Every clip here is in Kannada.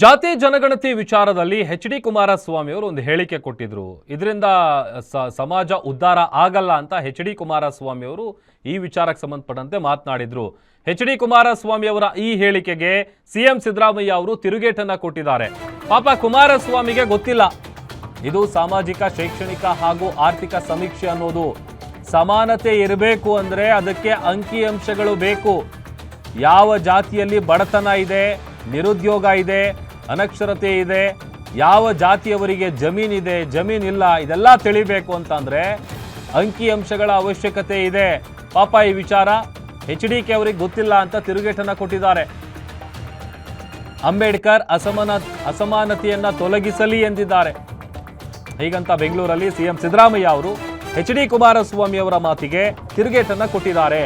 ಜಾತಿ ಜನಗಣತಿ ವಿಚಾರದಲ್ಲಿ ಎಚ್ ಡಿ ಕುಮಾರಸ್ವಾಮಿ ಅವರು ಒಂದು ಹೇಳಿಕೆ ಕೊಟ್ಟಿದ್ರು. ಇದರಿಂದ ಸಮಾಜ ಉದ್ಧಾರ ಆಗಲ್ಲ ಅಂತ ಎಚ್ ಡಿ ಕುಮಾರಸ್ವಾಮಿ ಅವರು ಈ ವಿಚಾರಕ್ಕೆ ಸಂಬಂಧಪಟ್ಟಂತೆ ಮಾತನಾಡಿದ್ರು. ಎಚ್ ಡಿ ಕುಮಾರಸ್ವಾಮಿ ಅವರ ಈ ಹೇಳಿಕೆಗೆ ಸಿಎಂ ಸಿದ್ದರಾಮಯ್ಯ ಅವರು ತಿರುಗೇಟನ್ನ ಕೊಟ್ಟಿದ್ದಾರೆ. ಪಾಪ ಕುಮಾರಸ್ವಾಮಿಗೆ ಗೊತ್ತಿಲ್ಲ. ಇದು ಸಾಮಾಜಿಕ, ಶೈಕ್ಷಣಿಕ ಹಾಗೂ ಆರ್ಥಿಕ ಸಮೀಕ್ಷೆ ಅನ್ನೋದು. ಸಮಾನತೆ ಇರಬೇಕು ಅಂದ್ರೆ ಅದಕ್ಕೆ ಅಂಕಿಅಂಶಗಳು ಬೇಕು. ಯಾವ ಜಾತಿಯಲ್ಲಿ ಬಡತನ ಇದೆ ನಿರುದ್ಯೋಗ ಇದೆ, ಅನಕ್ಷರತೆ ಇದೆ, ಯಾವ ಜಾತಿಯವರಿಗೆ ಜಮೀನಿದೆ ಜಮೀನಿಲ್ಲ ಇದೆಲ್ಲ ತಿಳಿಬೇಕು ಅಂತಂದ್ರೆ ಅಂಕಿಅಂಶಗಳ ಅವಶ್ಯಕತೆ ಇದೆ. ಪಾಪ ಈ ವಿಚಾರ ಎಚ್ ಡಿ ಕೆ ಅವರಿಗೆ ಗೊತ್ತಿಲ್ಲ ಅಂತ ತಿರುಗೇಟನ್ನು ಕೊಟ್ಟಿದ್ದಾರೆ. ಅಂಬೇಡ್ಕರ್ ಅಸಮಾನ, ಅಸಮಾನತೆಯನ್ನ ತೊಲಗಿಸಲಿ ಎಂದಿದ್ದಾರೆ. ಹೀಗಂತ ಬೆಂಗಳೂರಲ್ಲಿ ಸಿಎಂ ಸಿದ್ದರಾಮಯ್ಯ ಅವರು ಎಚ್ ಡಿ ಕುಮಾರಸ್ವಾಮಿ ಅವರ ಮಾತಿಗೆ ತಿರುಗೇಟನ್ನು ಕೊಟ್ಟಿದ್ದಾರೆ.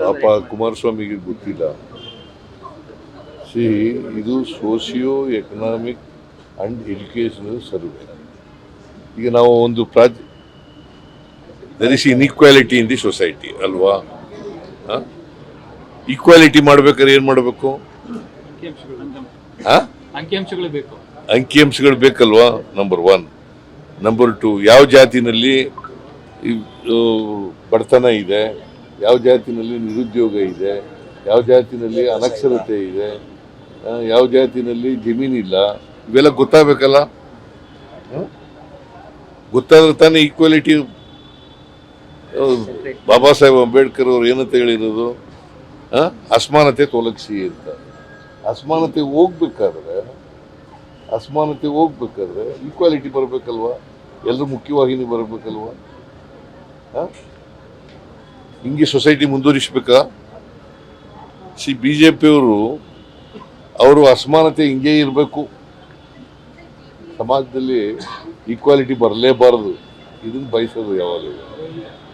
ಪಾಪ ಕುಮಾರಸ್ವಾಮಿಗೆ ಗೊತ್ತಿಲ್ಲ. ಸಿ ಇದು socio economic and educational survey. ಈಗ ನಾವು ಒಂದು ಪ್ರಾಜ್ there is inequality in the society ಅಲ್ವಾ? ಈಕ್ವಾಲಿಟಿ ಮಾಡ್ಬೇಕಾದ್ರೆ ಏನು ಮಾಡಬೇಕು? ಹಾಂ? ಅಂಕಿಅಂಶಗಳು ಬೇಕು. ಅಂಕಿಅಂಶಗಳು ಬೇಕಲ್ವಾ ನಂಬರ್ ಒನ್ ನಂಬರ್ ಟು ಯಾವ ಜಾತಿನಲ್ಲಿ ಬಡತನ ಇದೆ? ಯಾವ ಜಾತಿನಲ್ಲಿ ನಿರುದ್ಯೋಗ ಇದೆ ಯಾವ ಜಾತಿನಲ್ಲಿ ಅನಕ್ಷರತೆ ಇದೆ ಯಾವ ಜಾತಿನಲ್ಲಿ ಜಮೀನಿಲ್ಲ ಇವೆಲ್ಲ ಗೊತ್ತಾಗಬೇಕಲ್ಲ? ಗೊತ್ತಾದ್ರೆ ತಾನೇ ಈಕ್ವಾಲಿಟಿ ಬಾಬಾ ಸಾಹೇಬ್ ಅಂಬೇಡ್ಕರ್ ಅವ್ರು ಏನಂತ ಹೇಳಿರೋದು? ಅಸಮಾನತೆ ತೊಲಗಿಸಿ ಅಂತ. ಅಸಮಾನತೆ ಹೋಗ್ಬೇಕಾದ್ರೆ ಅಸಮಾನತೆ ಹೋಗ್ಬೇಕಾದ್ರೆ ಈಕ್ವಾಲಿಟಿ ಬರಬೇಕಲ್ವಾ? ಎಲ್ಲರೂ ಮುಖ್ಯವಾಹಿನಿ ಬರಬೇಕಲ್ವಾ? ಆ? ಹಿಂಗೆ ಸೊಸೈಟಿ ಮುಂದುವರಿಸ್ಬೇಕಾ? ಸಿ ಬಿ ಜೆ ಪಿಯವರು ಅವರು ಅಸಮಾನತೆ ಹಿಂಗೆ ಇರಬೇಕು. ಸಮಾಜದಲ್ಲಿ ಈಕ್ವಾಲಿಟಿ ಬರಲೇಬಾರದು. ಇದನ್ನು ಬಯಸೋದು ಯಾವಾಗಲೂ.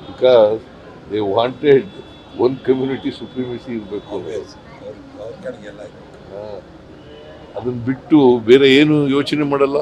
Because they wanted one community supremacy ಇರಬೇಕು. ಅದನ್ನು ಬಿಟ್ಟು ಬೇರೆ ಏನು ಯೋಚನೆ ಮಾಡಲ್ಲ.